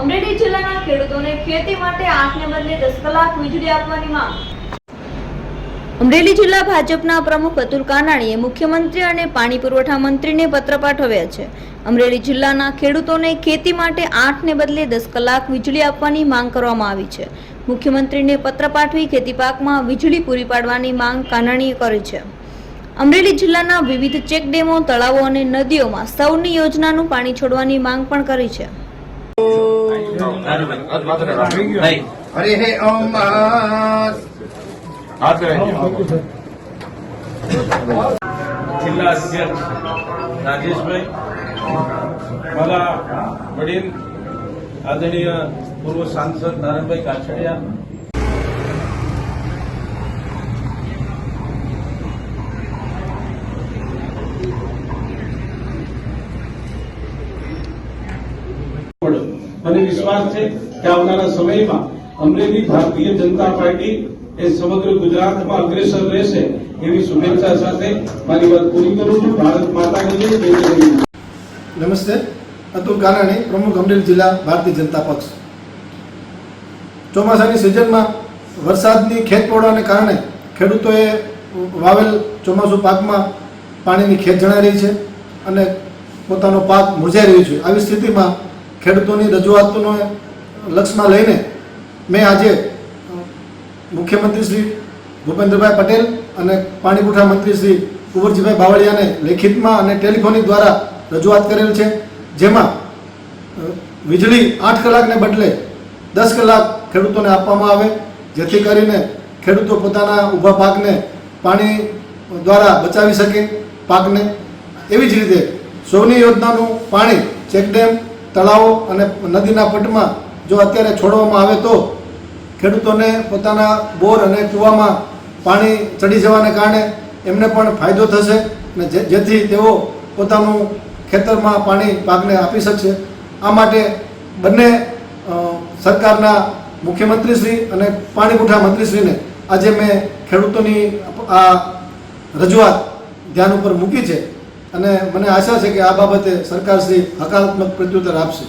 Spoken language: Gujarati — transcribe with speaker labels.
Speaker 1: અમરેલી જિલ્લાના ખેડૂતોને ખેતી માટે આઠને બદલે દસ કલાક વીજળી આપવાની માંગ. અમરેલી જિલ્લા ભાજપના પ્રમુખ અતુલ કાનાણીએ મુખ્યમંત્રી અને પાણી પુરવઠા મંત્રીને પત્ર પાઠવ્યા છે. અમરેલી જિલ્લાના ખેડૂતોને ખેતી માટે આઠને બદલે દસ કલાક વીજળી આપવાની માંગ કરવામાં આવી છે. મુખ્યમંત્રીને પત્ર પાઠવી ખેતી પાકમાં વીજળી પૂરી પાડવાની માંગ કાનાણીએ કરી છે. અમરેલી જિલ્લાના વિવિધ ચેકડેમો તળાવો અને નદીઓમાં સૌની યોજનાનું પાણી છોડવાની માંગ પણ કરી છે.
Speaker 2: જિલ્લા અધ્યક્ષ રાજેશભાઈ મારા વડીલ આદરણીય પૂર્વ સાંસદ નારાયણભાઈ કાછડિયા. મને વિશ્વાસ છે કે આવનારા સમયમાં અમરેલી ભારતીય જનતા પાર્ટી એ સમગ્ર ગુજરાતમાં અગ્રેસર રહેશે એવી શુભેચ્છા સાથે મારી વાત પૂરી કરું છું. ભારત માતા.
Speaker 3: નમસ્તે. અતુલ કાનાણી, પ્રમુખ અમરેલી જિલ્લા ભારતીય જનતા પક્ષ. ચોમાસાની સિઝનમાં વરસાદની ખેતપોડાને કારણે ખેડૂતોએ વાવેલ ચોમાસુ પાકમાં પાણીની ખેત જણાઈ રહી છે અને પોતાનો પાક મુરઝાઈ રહ્યો છે. આવી સ્થિતિમાં ખેડૂતોની રજૂઆતોને લક્ષમાં લઈને મેં આજે મુખ્યમંત્રી શ્રી ભૂપેન્દ્રભાઈ પટેલ અને પાણી પુરવઠા મંત્રી શ્રી કુંવરજીભાઈ બાવળિયાને લેખિતમાં અને ટેલિફોનિક દ્વારા રજૂઆત કરેલ છે, જેમાં વીજળી આઠ કલાકને બદલે દસ કલાક ખેડૂતોને આપવામાં આવે, જેથી કરીને ખેડૂતો પોતાના ઊભા પાકને પાણી દ્વારા બચાવી શકે પાકને. એવી જ રીતે સૌની યોજનાનું પાણી ચેકડેમ તળાવો અને નદીના પટમાં જો અત્યારે છોડવામાં આવે તો ખેડૂતોને પોતાના બોર અને કૂવામાં પાણી ચડી જવાને કારણે એમને પણ ફાયદો થશે અને જેથી તેઓ પોતાનું ખેતરમાં પાણી પાકને આપી શકશે. આ માટે બંને સરકારના મુખ્યમંત્રીશ્રી અને પાણી પુઠા મંત્રીશ્રીને આજે મેં ખેડૂતોની આ રજૂઆત ધ્યાન ઉપર મૂકી છે. અને મને આશા છે કે આ બાબતે સરકારશ્રી હકારાત્મક પ્રત્યુત્તર આપશે.